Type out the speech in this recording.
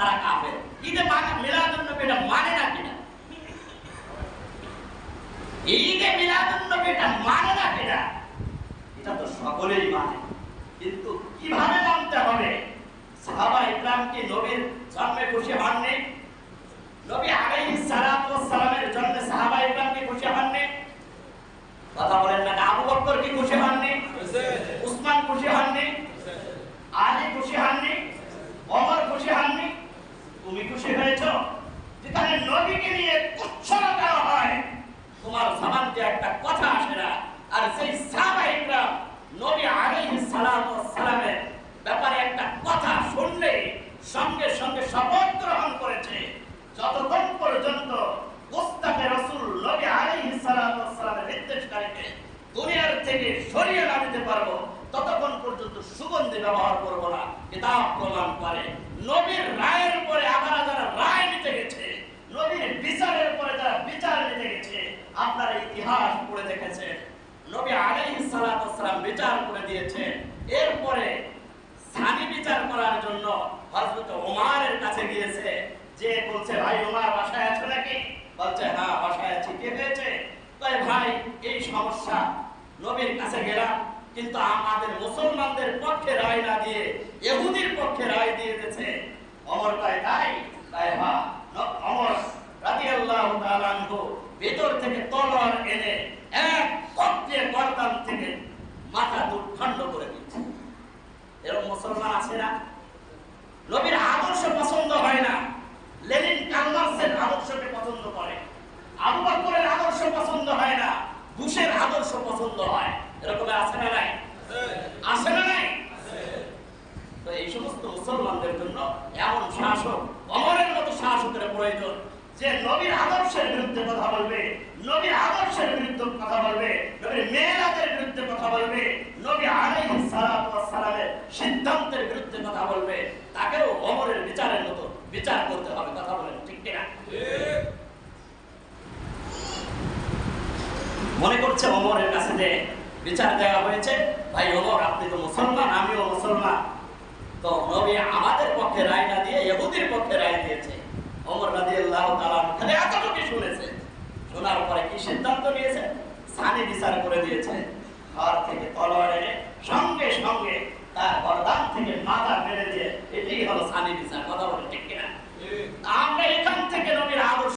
তারা কাফের। ঈদে মিলাদুন নবী এটা মানে না কিনা? ঈদে মিলাদুন নবী এটা মানে না কিনা? এটা তো সকলেই মানে। কিন্তু কীভাবে মানতে হবে? সাহাবা ইকরাম কি নবীর জন্মে খুশি হননি নবী আলাইহিস সালাতু ওয়াস সালামের জন্মে সাহাবা ইকরাম কি খুশি হননি কথা বলেন না আবু বকর কি খুশি হননি উসমান খুশি হননি আলী খুশি হননি ওমর খুশি হননি তুমি খুশি হয়েছ যেখানে যতক্ষণ পর্যন্ত মুস্তাফে রাসূল নবী থেকে সরিয়ে না পারব, ততক্ষণ পর্যন্ত সুগন্ধি ব্যবহার করব না। কিতাব প্রমাণ করে নবীর রায়ের পরে আবার যারা রায় নিতে গেছে নবীর বিচারের পরে যারা বিচার নিতে গেছে আপনারা ইতিহাস পড়ে দেখেছেন নবী আলাইহিস সালাতু সালাম বিচার করে দিয়েছে। এরপরে সানি বিচার করার জন্য হযরত ওমরের কাছে গিয়েছে। যে বলছে, ভাই, ওমর বাসায় আছো নাকি? বলছে হ্যাঁ বাসায় আছি। কি হয়েছে? তাই ভাই, এই সমস্যা। নবীর কাছে গেলাম, কিন্তু আমাদের মুসলমানদের পক্ষে রায় না দিয়ে ইহুদির পক্ষে রায় দিয়ে দিয়েছে। অমর তাই তাই? তাই হ্যাঁ। অমর রাদিয়াল্লাহু তাআলা ভেতর থেকে তলোয়ার এনে এক পক্ষে গর্দান থেকে মাথা দুর্খণ্ড করে দিচ্ছে। এরকম মুসলমান আছে না? নবীর আদর্শ পছন্দ হয় না। লেনিন কালমার্সের আদর্শকে পছন্দ করে। আবু বকরের আদর্শ পছন্দ হয় না। বুশের আদর্শ পছন্দ হয়। এরকম আছে না নাই? আছে না নাই? তো এই সমস্ত মুসলমানদের জন্য এমন শাসক অমরের মতো শাসকের প্রয়োজন। যে নবীর আদর্শের বিরুদ্ধে কথা বলবে, নবীর আদর্শের বিরুদ্ধে কথা বলবে, নবীর মেয়েরাদের বিরুদ্ধে কথা বলবে, নবী ওয়াস সালামের সিদ্ধান্তের বিরুদ্ধে কথা বলবে, তাকেও অমরের বিচারের মতো বিচার করতে হবে, কথা বলেন, ঠিক কিনা? মনে করছে অমরের কাছে যে বিচার দেওয়া হয়েছে, ভাই অমর, আপনি তো মুসলমান, আমিও মুসলমান। তো নবী আমাদের পক্ষে রায় না দিয়ে, ইহুদির পক্ষে রায় খালি এতটুকু শোনার পরে কি সিদ্ধান্ত নিয়েছে? সানি বিচার করে দিয়েছে। ঘর থেকে তলোয়ার সঙ্গে সঙ্গে তার গরদান থেকে মাথা মেরে দিয়ে এটাই হলো সানি বিচার।